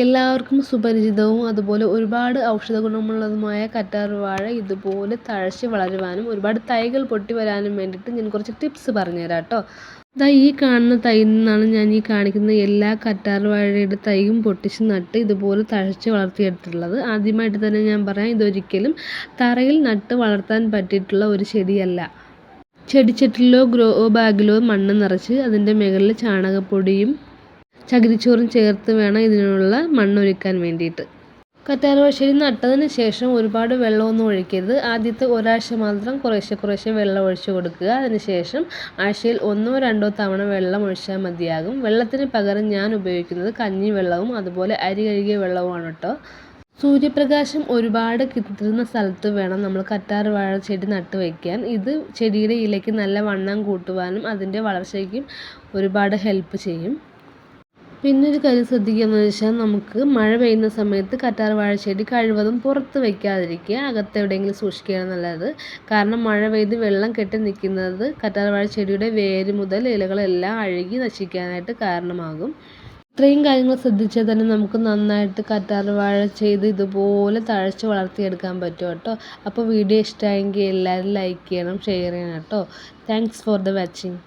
എല്ലാവർക്കും സുപരിചിതവും അതുപോലെ ഒരുപാട് ഔഷധ ഗുണമുള്ളതുമായ കറ്റാർവാഴ ഇതുപോലെ തഴച്ച് വളരുവാനും ഒരുപാട് തൈകൾ പൊട്ടി വരാനും വേണ്ടിയിട്ട് ഞാൻ കുറച്ച് ടിപ്സ് പറഞ്ഞുതരാം കേട്ടോ. ദാ ഈ കാണുന്ന തൈയിൽ നിന്നാണ് ഞാൻ ഈ കാണിക്കുന്ന എല്ലാ കറ്റാർവാഴയുടെ തൈയും പൊട്ടിച്ച് നട്ട് ഇതുപോലെ തഴച്ച് വളർത്തിയെടുത്തിട്ടുള്ളത്. ആദ്യമായിട്ട് തന്നെ ഞാൻ പറയാം ഇതൊരിക്കലും തറയിൽ നട്ട് വളർത്താൻ പറ്റിയിട്ടുള്ള ഒരു ചെടിയല്ല. ചെടിച്ചട്ടിലോ ഗ്രോ ബാഗിലോ മണ്ണ് നിറച്ച് അതിന്റെ മുകളിൽ ചാണകപ്പൊടിയും ചകിരിച്ചോറും ചേർത്ത് വേണം ഇതിനുള്ള മണ്ണൊരുക്കാൻ വേണ്ടിയിട്ട്. കറ്റാർവാഴ നട്ടതിന് ശേഷം ഒരുപാട് വെള്ളമൊന്നും ഒഴിക്കരുത്. ആദ്യത്തെ ഒരാഴ്ച മാത്രം കുറേശ്ശെ കുറേശ്ശെ വെള്ളം ഒഴിച്ചു കൊടുക്കുക. അതിനുശേഷം ആഴ്ചയിൽ ഒന്നോ രണ്ടോ തവണ വെള്ളം ഒഴിച്ചാൽ മതിയാകും. വെള്ളത്തിന് പകരം ഞാൻ ഉപയോഗിക്കുന്നത് കഞ്ഞി വെള്ളവും അതുപോലെ അരി കഴുകിയ വെള്ളവുമാണ് കേട്ടോ. സൂര്യപ്രകാശം ഒരുപാട് കിട്ടുന്ന സ്ഥലത്ത് വേണം നമ്മൾ കറ്റാർ വാഴ ചെടി നട്ട് വയ്ക്കാൻ ഇത് ചെടിയുടെ ഇലയ്ക്ക് നല്ല വണ്ണം കൂട്ടുവാനും അതിന്റെ വളർച്ചയ്ക്കും ഒരുപാട് ഹെൽപ്പ് ചെയ്യും. പിന്നെ ഒരു കാര്യം ശ്രദ്ധിക്കുക വെച്ചാൽ നമുക്ക് മഴ പെയ്യുന്ന സമയത്ത് കറ്റാർ വാഴച്ചെടി കഴിവതും പുറത്ത് വയ്ക്കാതിരിക്കുക അകത്ത് എവിടെയെങ്കിലും സൂക്ഷിക്കുകയാണ് നല്ലത്. കാരണം മഴ പെയ്ത് വെള്ളം കെട്ടി നിൽക്കുന്നത് കറ്റാർ വാഴച്ചെടിയുടെ വേര് മുതൽ ഇലകളെല്ലാം അഴുകി നശിക്കാനായിട്ട് കാരണമാകും. ഇത്രയും കാര്യങ്ങൾ ശ്രദ്ധിച്ചാൽ തന്നെ നമുക്ക് നന്നായിട്ട് കറ്റാർ വാഴ ചെയ്ത് ഇതുപോലെ തഴച്ച് വളർത്തിയെടുക്കാൻ പറ്റും കേട്ടോ. അപ്പോൾ വീഡിയോ ഇഷ്ടമായെങ്കിൽ എല്ലാവരും ലൈക്ക് ചെയ്യണം ഷെയർ ചെയ്യണം കേട്ടോ. Thanks for the watching